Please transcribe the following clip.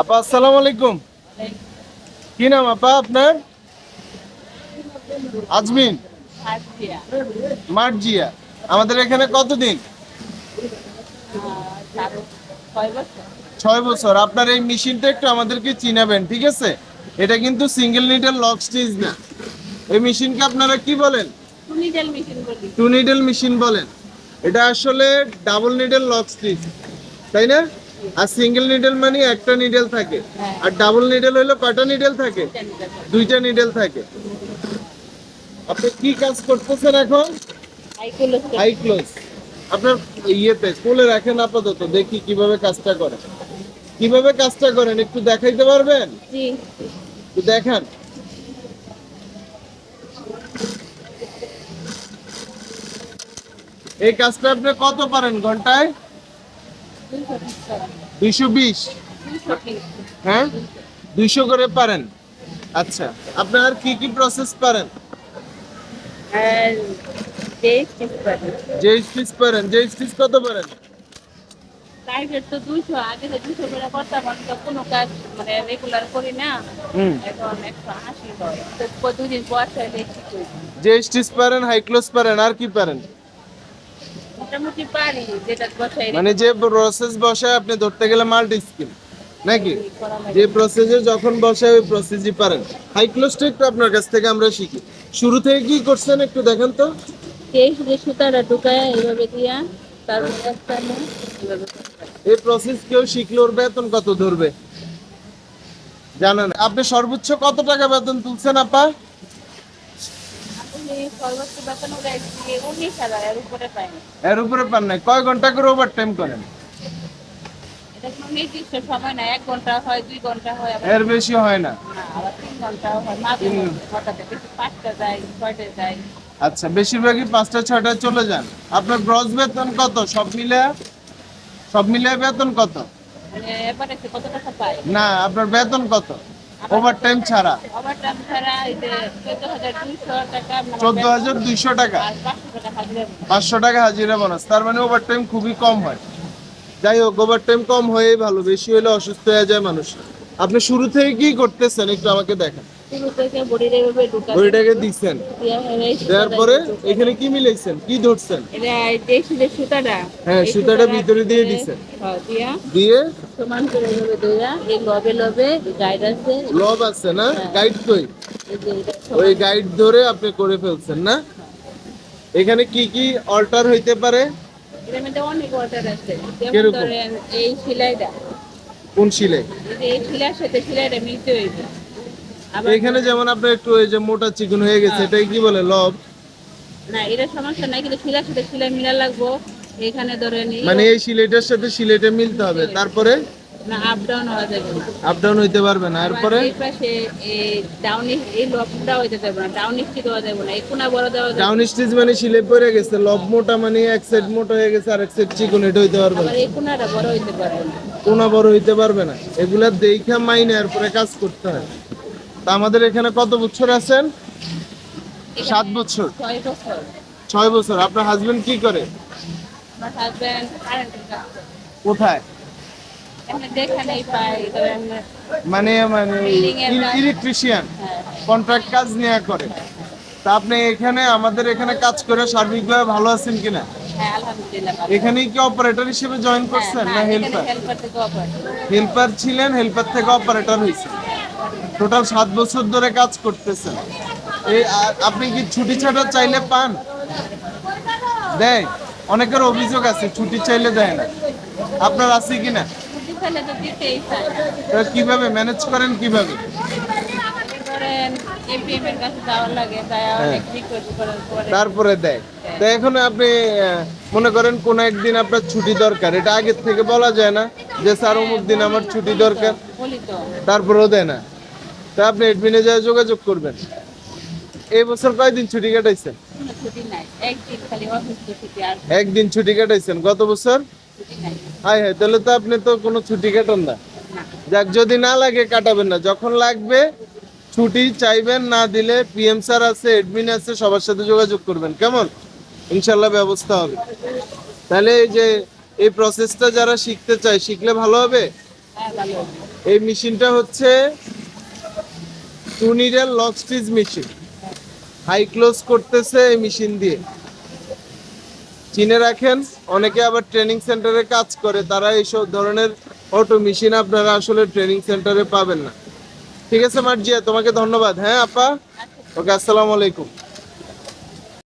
আপা, আসসালামু আলাইকুম। কি নাম আপা আপনার? আজমিন। মার্জিয়া। আমাদের এখানে কতদিন? ছয় বছর। আপনার এই মেশিনটা একটু আমাদেরকে চিনাবেন, ঠিক আছে? এটা কিন্তু সিঙ্গেল নিডেল লক স্টিচ না। এই মেশিনকে আপনারা কি বলেন? টু নিডেল মেশিন বলেন। এটা আসলে ডাবল নিডেল লক স্টিচ তাই না? আর সিঙ্গেল নিডেল মানে একটা নিডেল থাকে। হ্যাঁ। আর ডাবল নিডেল হলো কয়টা নিডেল থাকে? দুইটা নিডেল থাকে। আপনি কি কাজ করতেছেন এখন? হাই ক্লোজ আপনার ইয়েতে কোলে রাখেন আপাতত দেখি কীভাবে কাজটা করেন। কীভাবে কাজটা করেন একটু দেখাইতে পারবেন? একটু দেখান। এই কাজটা আপনি কত পারেন ঘন্টায়? দুইশো বিশ? হ্যাঁ? দুইশো করে পারেন। আচ্ছা আপনার কি কি প্রসেস পারেন? যে স্টিচ কত পারেন? প্রাইভেট তো দুইশো আগে তো দুইশো করে করতাম পারেন, আর কি পারেন? মোটামুটি পারি যেটা বসাই মানে যে প্রসেস বসায় আপনি ধরতে গেলে মাল্টি স্কিল নাকি? যে প্রসেসে যখন বসায় ওই প্রসেসই পারেন। হাই ক্লোজটা একটু আপনার কাছ থেকে আমরা শিখি। শুরু থেকে কি করছেন একটু দেখেন তো। এই যে সুতাটা ঢুকায় এইভাবে দিয়া তারপর একটা এইভাবে এই প্রসেস কেউ শিখলে ওর বেতন কত ধরবে? জানেন? আপনি সর্বোচ্চ কত টাকা বেতন তুলছেন আপা আপনি সর্বোচ্চ বেতন উঠাইছি উনিশ হাজার এর উপরে পান নাই। কয় ঘণ্টা করে ওভার টাইম করেন এর বেশি হয় না। আচ্ছা বেশিরভাগই পাঁচটা চলে যান। আপনার গ্রস বেতন কত? সব মিলে সব মিলে বেতন কত? মানে না আপনার বেতন কত? ওভার টাইম ছাড়া? ওভার টাইম ছাড়া এই যে চোদ্দ হাজার দুইশো টাকা মানে চোদ্দ হাজার দুইশো টাকা? আর পাঁচশো টাকা হাজিরা বোনাস তার মানে ওভার টাইম খুবই কম হয়। যাই হোক ওভার টাইম কম হয়েই ভালো। বেশি হলে অসুস্থ হয়ে যায় মানুষ। আপনি শুরু থেকে কি করতেছেন? একটু আমাকে দেখেন। দিচ্ছেন দেওয়ার পরে এখানে কি মিলাইছেন? কি ধরছেন? সুতাটা। হ্যাঁ, সুতাটা ভিতরে দিয়ে দিয়া দিয়ে সমান করে এভাবে দইরা এই লবে লবে গাইড আছে। লব আছে না? গাইড কই? এই যে এটা ওই গাইড ধরে আপনি করে ফেলছেন না? এখানে কি কি অল্টার হইতে পারে? এটার মধ্যে অনেক অর্ডার আছে। যেমন ধরেন এই সেলাইটা কোন শিলে? এই সেলাইয়ের সাথে সেলাইটা মিলতে হইবে। এখানে যেমন আপনার একটু ওই যে মোটা চিকন হয়ে গেছে এটাই কি বলে লব? না এটা সমস্যা নাই কিন্তু সেলাইয়ের সাথে সেলাই মিলা লাগবো। এখানে মানে এই সিলেটের সাথে সিলেটে মিলতে হবে। তারপরে? না আপ ডাউন হওয়া যাবে না। আপ ডাউন হইতে পারবে না। এরপরে? এই পাশে এই ডাউন এই লবটা হইতে যাবে না। ডাউন দেওয়া যাবে না। এই কোনা বড় দেওয়া যাবে ডাউন মানে সিলে পড়ে গেছে। লব মোটা মানে এক সাইড মোটা হয়ে গেছে আর এক সাইড চিকন এটা হইতে পারবে না। আবার এই কোনাটা বড় হইতে পারবে না। কোনা বড় হইতে পারবে না। এগুলা দেখা মাইনে এরপরে কাজ করতে হয়। তা আমাদের এখানে কত বছর আছেন? সাত বছর। ছয় বছর। ছয় বছর। আপনার হাজবেন্ড কি করে? আমার হাজব্যান্ড কারেন্টের কাজ। কোথায়? এখানে ধরেন মানে মানে ইলেকট্রিশিয়ান হ্যাঁ কন্ট্রাক্ট কাজ নিয়ে করে। তা আপনি এখানে আমাদের এখানে কাজ করে সার্বিকভাবে ভালো আছেন কিনা? হ্যাঁ। এখানেই কি অপারেটর হিসেবে জয়েন করছেন না হ্যাঁ, হেল্পার হেল্পার ছিলেন হেল্পার থেকে অপারেটর হয়েছে। টোটাল সাত বছর ধরে কাজ করতেছেন। এই আপনি কি ছুটি ছাটা চাইলে পান? দেয় অনেকের অভিযোগ আছে ছুটি চাইলে দেয় না। আপনার আছে চাই। তা কীভাবে ম্যানেজ করেন কীভাবে? হ্যাঁ। তারপরে দেয়। তো এখন আপনি মনে করেন কোন একদিন আপনার ছুটি দরকার এটা আগের থেকে বলা যায় না যে স্যার অমুক দিন আমার ছুটি দরকার। তারপরেও দেয় না। তা আপনি এডমিনে যায় যোগাযোগ করবেন। এই বছর কয়দিন ছুটি কাটাইছেন? একদিন ছুটি কাটাইছেন। গত বছর? হাই হাই তাহলে তো আপনি তো কোনো ছুটি কাটান না। যাক যদি না লাগে কাটাবেন না। যখন লাগবে ছুটি চাইবেন না দিলে পিএম স্যার আছে এডমিন আছে সবার সাথে যোগাযোগ করবেন। কেমন? ইনশাল্লাহ ব্যবস্থা হবে। তাহলে এই যে এই প্রসেসটা যারা শিখতে চায় শিখলে ভালো হবে? হ্যাঁ এই মেশিনটা হচ্ছে two needle lock stitch machine high close করতেছে এই মেশিন দিয়ে। চিনে রাখেন, অনেকে আবার ট্রেনিং সেন্টারে কাজ করে, তারা এইসব ধরনের অটো মেশিন আপনারা আসলে ট্রেনিং সেন্টারে পাবেন না। ঠিক আছে মার্জিয়া, তোমাকে ধন্যবাদ। হ্যাঁ আপা? ওকে, আসসালামু আলাইকুম।